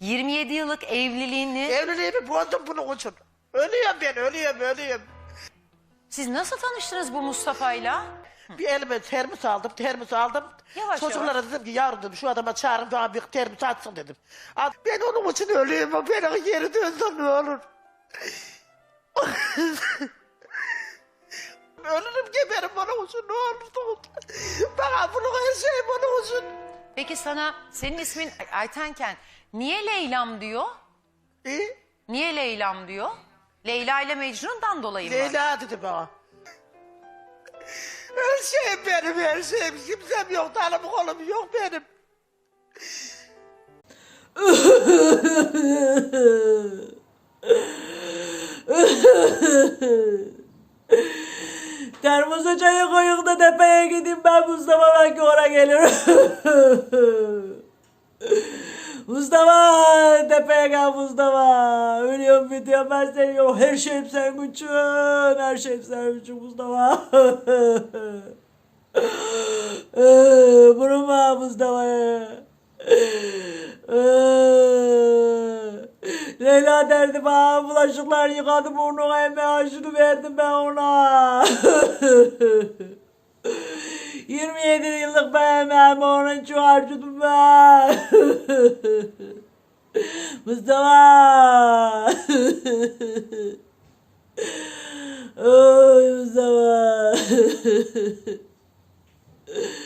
27 yıllık evliliğini Evliliğimi bozdum bunun için. Ölüyorum ben, ölüyorum, ölüyorum. siz nasıl tanıştınız bu Mustafa'yla? Bir elime termos aldım, termos aldım. Yavaş Çocuklara yavaş. dedim ki yavrum dedim şu adama çağırın bana bir termos atsın dedim. Ben onun için ölüyorum, beni geri dönsem ne olur. Ölürüm geberim onun için ne olursa olsun. Bana bunun her şeyim onun için. Peki sana senin ismin Aytenken niye Leylam diyor? İyi. Niye Leylam diyor? Leyla ile Mecnun'dan dolayı mı? Leyla dedi bana. Her şeyim benim, her şeyim. Kimsem yok, tanım kolum yok benim. Termosa çayı koyun da tepeye gideyim ben Mustafa belki oraya gelir. Mustafa tepeye gel Mustafa. Ölüyorum bitiyorum ben seni yok. Her şeyim senin için. Her şeyim senin için Mustafa. Vurma Mustafa'ya. Leyla derdi bana bulaşıklar yıkadı burnuna emeğe şunu verdim ben ona. 27 yıllık ben için harcadım ben. Mustafa. Oy Mustafa.